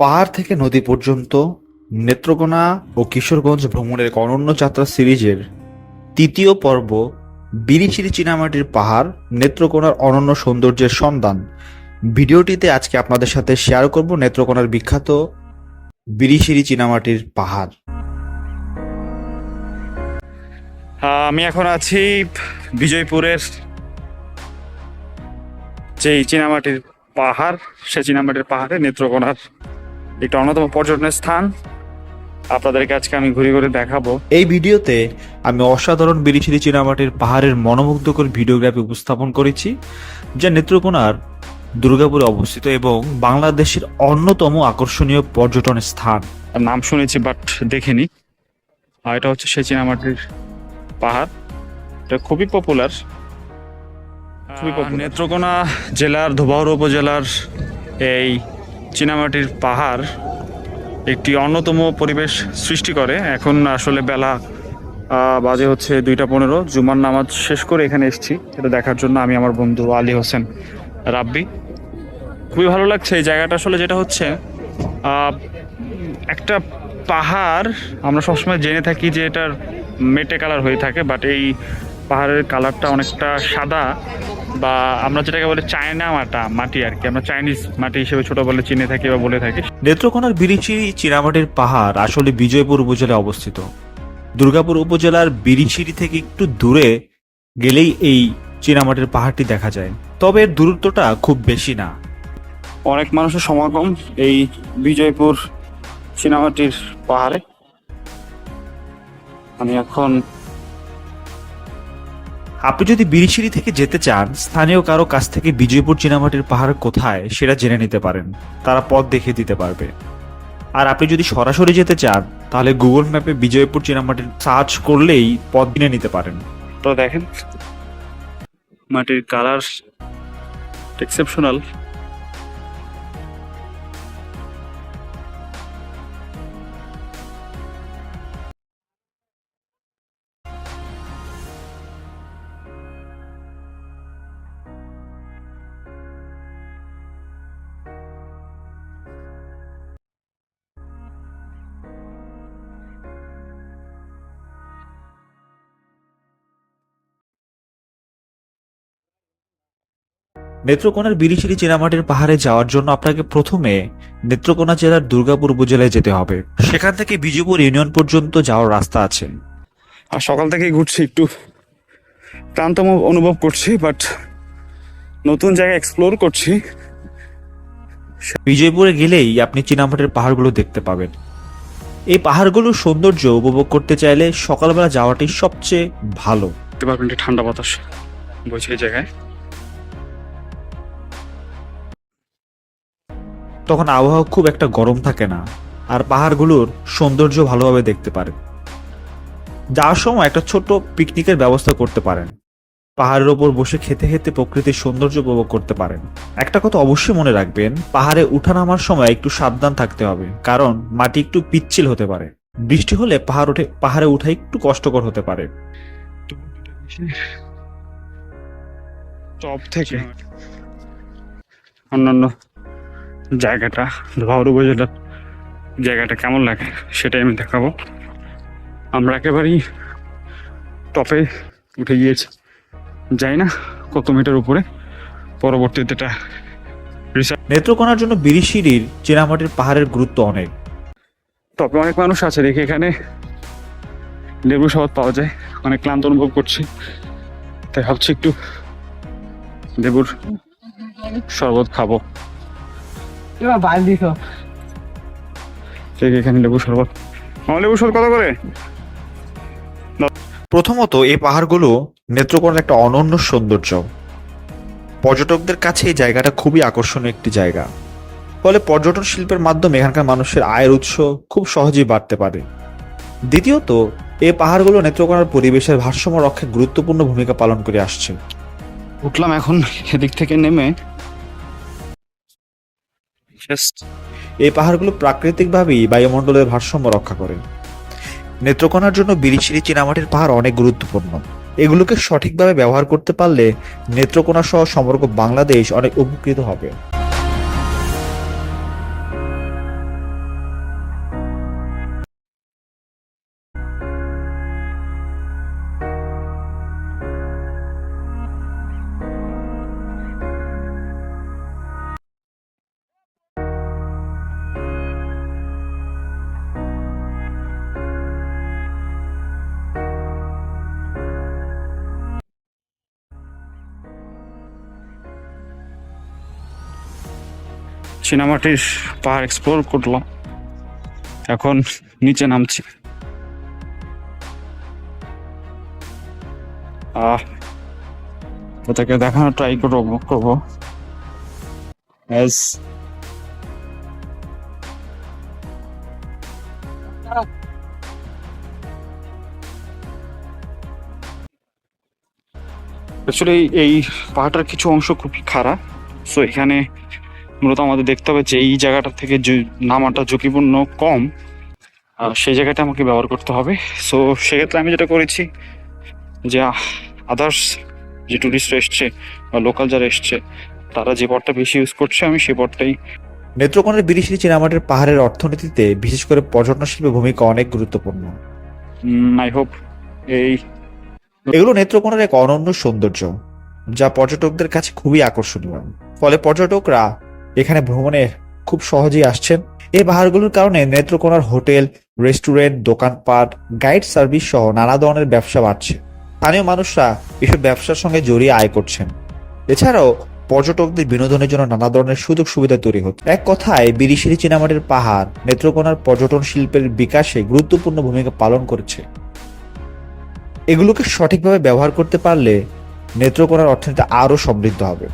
পাহাড় থেকে নদী পর্যন্ত নেত্রকোনা ও কিশোরগঞ্জ ভ্রমণের অনন্য যাত্রা সিরিজের তৃতীয় পর্ব বিরিশিরি চীনামাটির পাহাড় নেত্রকোনার অনন্য সৌন্দর্যের সন্ধান। ভিডিওটিতে আজকে আপনাদের সাথে শেয়ার করব নেত্রকোনার বিখ্যাত বিরিশিরি চীনামাটির পাহাড়। আমি এখন আছি বিজয়পুরের যে চীনামাটির পাহাড় সে চীনামাটির পাহাড়ে নেত্রকোনার একটা অন্যতম পর্যটনের স্থান। আপনাদেরকে আজকে আমি ঘুরে ঘুরে দেখাবো। এই ভিডিওতে আমি অসাধারণ বিরিশিরি চিনামাটির পাহাড়ের মনোমুগ্ধকর ভিডিওগ্রাফি উপস্থাপন করেছি যা নেত্রকোনার দুর্গাপুরে অবস্থিত এবং বাংলাদেশের অন্যতম আকর্ষণীয় পর্যটন স্থান। নাম শুনেছি বাট দেখিনি। আর এটা হচ্ছে সেই চিনামাটির পাহাড়। এটা খুবই পপুলার খুবই নেত্রকোনা জেলার ধোবাউড় উপজেলার এই চীনামাটির পাহাড় একটি অন্যতম পরিবেশ সৃষ্টি করে। এখন আসলে বেলা বাজে হচ্ছে দুইটা পনেরো। জুমার নামাজ শেষ করে এখানে এসেছি। এটা দেখার জন্য আমি আমার বন্ধু আলী হোসেন রাব্বি। খুবই ভালো লাগছে এই জায়গাটা আসলে যেটা হচ্ছে একটা পাহাড়, আমরা সবসময় জেনে থাকি যে এটার মেটে কালার হয়ে থাকে, বাট এই পাহাড়ের কালারটা অনেকটা সাদা। বা আমরা যেটাকে বলে চায়না মাটা মাটি আর কি। আমরা চাইনিজ মাটি হিসেবে ছোট বলে চিনে থাকি বা বলে থাকি। নেত্রকোনার বিরিশিরি চীনামাটির পাহাড় আসলে বিজয়পুর উপজেলায় অবস্থিত। দুর্গাপুর উপজেলার বিরিচিরি থেকে একটু দূরে গেলেই এই চীনামাটির পাহাড়টি দেখা যায়। তবে এর দূরত্বটা খুব বেশি না। অনেক মানুষের সমাগম এই বিজয়পুর চীনামাটির পাহাড়ে। আমি এখন আপনি যদি বিরিশিরি থেকে যেতে চান, স্থানীয় কারও কাছ থেকে বিজয়পুর চীনামাটির পাহাড় কোথায় সেটা জেনে নিতে পারেন। তারা পথ দেখিয়ে দিতে পারবে। আর আপনি যদি সরাসরি যেতে চান, তাহলে গুগল ম্যাপে বিজয়পুর চিনামাটির সার্চ করলেই পথ কিনে নিতে পারেন। তো দেখেন, মাটির কালার এক্সেপশনাল নেত্রকোনার বিরিশিরি চীনামাটির পাহাড়ে যাওয়ার জন্য আপনাকে প্রথমে নেত্রকোনা জেলার দুর্গাপুর উপজেলায় যেতে হবে। সেখান থেকে বিজয়পুর ইউনিয়ন পর্যন্ত যাওয়ার রাস্তা আছে। আর সকাল থেকেই ঘুরছি একটু ক্লান্ত মো- অনুভব করছি বাট নতুন জায়গা এক্সপ্লোর করছি। বিজয়পুরে গেলেই আপনি চীনামাটির পাহাড়গুলো দেখতে পাবেন। এই পাহাড়গুলোর সৌন্দর্য উপভোগ করতে চাইলে সকালবেলা যাওয়াটাই সবচেয়ে ভালো। ঠান্ডা বাতাস বইছে এই জায়গায়। তখন আবহাওয়া খুব একটা গরম থাকে না, আর পাহাড়গুলোর সৌন্দর্য ভালোভাবে দেখতে পারে। যাওয়ার সময় একটা ছোট্ট পিকনিকের ব্যবস্থা করতে পারেন। পাহাড়ের ওপর বসে খেতে খেতে প্রকৃতির সৌন্দর্য উপভোগ করতে পারেন। একটা কথা অবশ্যই মনে রাখবেন, পাহাড়ে নামার সময় একটু সাবধান থাকতে হবে, কারণ মাটি একটু পিচ্ছিল হতে পারে। বৃষ্টি হলে পাহাড় উঠে পাহাড়ে উঠা একটু কষ্টকর হতে পারে। টপ থেকে অন্যান্য জায়গাটা ধোয়ার উপজেলার জায়গাটা কেমন লাগে সেটাই আমি দেখাবো। আমরা একেবারেই টপে উঠে গিয়েছি। যাই না কত মিটার উপরে পরবর্তীতে এটা নেত্রকোনার জন্য বিরিশিরির চীনামাটির পাহাড়ের গুরুত্ব অনেক। টপে অনেক মানুষ আছে দেখি এখানে লেবু শরবত পাওয়া যায়। অনেক ক্লান্ত অনুভব করছি। তাই ভাবছি একটু লেবুর শরবত খাব। এবার বাল দিছ। ঠিক এখানে লেবু শরবত? আমার লেবু শরবত কত করে? প্রথমত এই পাহাড়গুলো নেত্রকোনার একটা অনন্য সৌন্দর্য। পর্যটকদের কাছে এই জায়গাটা খুবই আকর্ষণীয় একটি জায়গা। ফলে পর্যটন শিল্পের মাধ্যমে এখানকার মানুষের আয়ের উৎস খুব সহজেই বাড়তে পারে। দ্বিতীয়ত এই পাহাড়গুলো নেত্রকোনার পরিবেশের ভারসাম্য রক্ষায় গুরুত্বপূর্ণ ভূমিকা পালন করে আসছে। উঠলাম এখন এদিক থেকে নেমে এই পাহাড়গুলো প্রাকৃতিকভাবেই বায়ুমণ্ডলের ভারসাম্য রক্ষা করে। নেত্রকোনার জন্য বিরিশিরি চীনামাটির পাহাড় অনেক গুরুত্বপূর্ণ। এগুলোকে সঠিকভাবে ব্যবহার করতে পারলে নেত্রকোনা সহ সমগ্র বাংলাদেশ অনেক উপকৃত হবে। চীনামাটির পাহাড় এক্সপ্লোর করলাম। এখন নিচে নামছি। আহ, ওটাকে দেখানো ট্রাই করব করব. অ্যাকচুয়ালি এই পাহাড়টার কিছু অংশ খুবই খারাপ। সো এখানে মূলত আমাদের দেখতে হবে যে এই জায়গাটা থেকে নামাটা ঝুঁকিপূর্ণ কম সেই জায়গাটা আমাকে ব্যবহার করতে হবে। সো সেক্ষেত্রে আমি যেটা করেছি যে আদার্স যে টুরিস্টরা এসছে বা লোকাল যারা এসছে তারা যে পথটা বেশি ইউজ করছে আমি সেই পথটাই নেত্রকোনার বিরিশিরি চীনামাটির পাহাড়ের অর্থনীতিতে বিশেষ করে পর্যটন শিল্পের ভূমিকা অনেক গুরুত্বপূর্ণ। আই হোপ এই এগুলো নেত্রকোনার এক অনন্য সৌন্দর্য যা পর্যটকদের কাছে খুবই আকর্ষণীয়। ফলে পর্যটকরা এখানে ভ্রমণে খুব সহজেই আসছেন। এই পাহাড়গুলোর কারণে নেত্রকোনার হোটেল, রেস্টুরেন্ট, দোকানপাট, গাইড সার্ভিস সহ নানা ধরনের ব্যবসা বাড়ছে। স্থানীয় মানুষরা এসব ব্যবসার সঙ্গে জড়িয়ে আয় করছেন। এছাড়াও পর্যটকদের বিনোদনের জন্য নানা ধরনের সুযোগ সুবিধা তৈরি হচ্ছে। এক কথায়, বিরিশিরি চিনামাটির পাহাড় নেত্রকোনার পর্যটন শিল্পের বিকাশে গুরুত্বপূর্ণ ভূমিকা পালন করেছে। এগুলোকে সঠিকভাবে ব্যবহার করতে পারলে নেত্রকোনার অর্থনীতি আরও সমৃদ্ধ হবে।